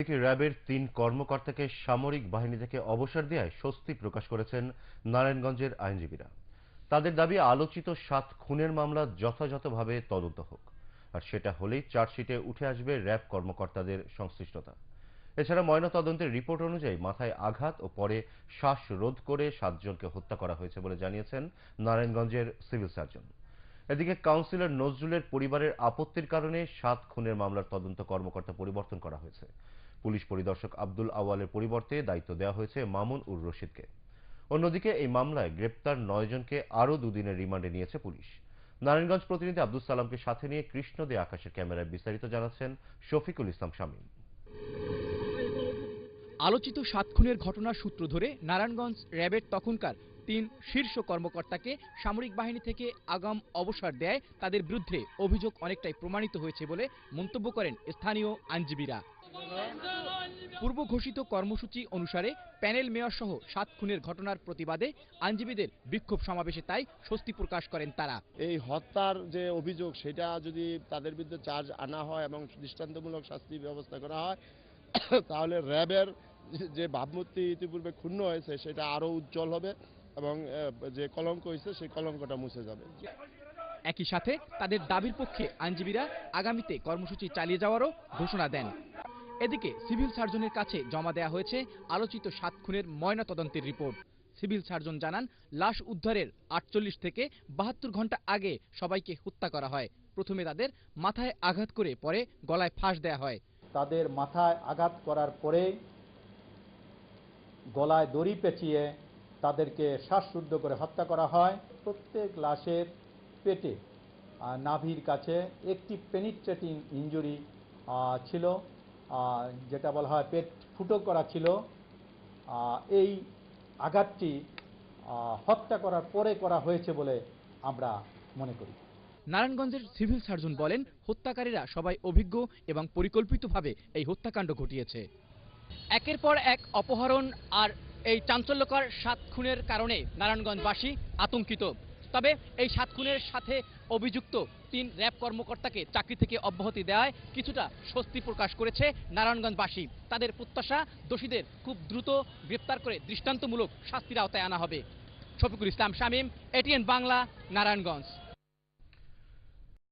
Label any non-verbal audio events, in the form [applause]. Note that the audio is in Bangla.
এদিকে র্যাবের তিন কর্মকর্তাকে সামরিক বাহিনী থেকে অবসর দেওয়ায় স্বস্তি প্রকাশ করেছেন নারায়ণগঞ্জের আইনজীবীরা। তাদের দাবি, আলোচিত সাত খুনের মামলা যথাযথভাবে তদন্ত হোক। আর সেটা হলেই চার্জশিটে উঠে আসবে র্যাব কর্মকর্তাদের সংশ্লিষ্টতা। এছাড়া ময়নাতদন্তের রিপোর্ট অনুযায়ী মাথায় আঘাত ও পরে শ্বাস রোধ করে সাতজনকে হত্যা করা হয়েছে বলে জানিয়েছেন নারায়ণগঞ্জের সিভিল সার্জন। এদিকে কাউন্সিলর নজরুলের পরিবারের আপত্তির কারণে সাত খুনের মামলার তদন্ত কর্মকর্তা পরিবর্তন করা হয়েছে। পুলিশ পরিদর্শক আব্দুল আওয়ালের পরিবর্তে দায়িত্ব দেওয়া হয়েছে মামুন উর রশিদকে। অন্যদিকে এই মামলায় গ্রেপ্তার নয় জনকে আরও দুদিনের রিমান্ডে নিয়েছে পুলিশ। নারায়ণগঞ্জ প্রতিনিধি আব্দুল সালামকে সাথে নিয়ে কৃষ্ণ দে আকাশের ক্যামেরায় বিস্তারিত জানাচ্ছেন শফিকুল ইসলাম শামীম। আলোচিত সাত খুনের ঘটনার সূত্র ধরে নারায়ণগঞ্জ র্যাবের তখনকার তিন শীর্ষ কর্মকর্তাকে সামরিক বাহিনী থেকে আগাম অবসর দেয় তাদের বিরুদ্ধে অভিযোগ অনেকটাই প্রমাণিত হয়েছে বলে মন্তব্য করেন স্থানীয় আইনজীবীরা। পূর্ব ঘোষিত কর্মসূচি অনুসারে প্যানেল মেয়র সহ সাত খুনের ঘটনার প্রতিবাদে আইনজীবীদের বিক্ষোভ সমাবেশে তাই স্বস্তি প্রকাশ করেন তারা। এই হত্যার যে অভিযোগ সেটা যদি তাদের বিরুদ্ধে চার্জ আনা হয় এবং দৃষ্টান্তমূলক শাস্তি ব্যবস্থা করা হয় [coughs] তাহলে র্যাবের যে ভাবমূর্তি ইতিপূর্বে ক্ষুণ্ণ হয়েছে সেটা আরও উজ্জ্বল হবে এবং যে কলঙ্ক হয়েছে সেই কলঙ্কটা মুছে যাবে। একই সাথে তাদের দাবির পক্ষে আইনজীবীরা আগামীতে কর্মসূচি চালিয়ে যাওয়ারও ঘোষণা দেন। এদিকে সিভিল সার্জনের কাছে জমা দেওয়া হয়েছে আলোচিত সাত খুনের ময়না তদন্তের রিপোর্ট। সিভিল সার্জন জানান, লাশ উদ্ধারের আটচল্লিশ থেকে বাহাত্তর ঘণ্টা আগে সবাইকে হত্যা করা হয়। প্রথমে তাদের মাথায় আঘাত করে পরে গলায় ফাঁস দেওয়া হয়। তাদের মাথায় আঘাত করার পরে গলায় দড়ি পেঁচিয়ে তাদেরকে শ্বাসরুদ্ধ করে হত্যা করা হয়। প্রত্যেক লাশের পেটে নাভির কাছে একটি পেনিট্রেটিং ইঞ্জুরি ছিল। যেটা বলা হয় পেট ফুটো করা ছিল এই আঘাতটি হত্যা করার পরে করা হয়েছে বলে আমরা মনে করি। নারায়ণগঞ্জের সিভিল সার্জন বলেন, হত্যাকারীরা সবাই অভিজ্ঞ এবং পরিকল্পিতভাবে এই হত্যাকাণ্ড ঘটিয়েছে। একের পর এক অপহরণ আর এই চাঞ্চল্যকর সাত খুনের কারণে নারায়ণগঞ্জবাসী আতঙ্কিত। তবে এই সাত খুনের সাথে অভিযুক্ত তিন র্যাব কর্মকর্তাকে চাকরি থেকে অব্যাহতি দেওয়ায় কিছুটা স্বস্তি প্রকাশ করেছে নারায়ণগঞ্জবাসী। তাদের প্রত্যাশা দোষীদের খুব দ্রুত গ্রেপ্তার করে দৃষ্টান্তমূলক শাস্তির আওতায় আনা হবে। শফিকুল ইসলাম শামীম, এটিএন বাংলা, নারায়ণগঞ্জ।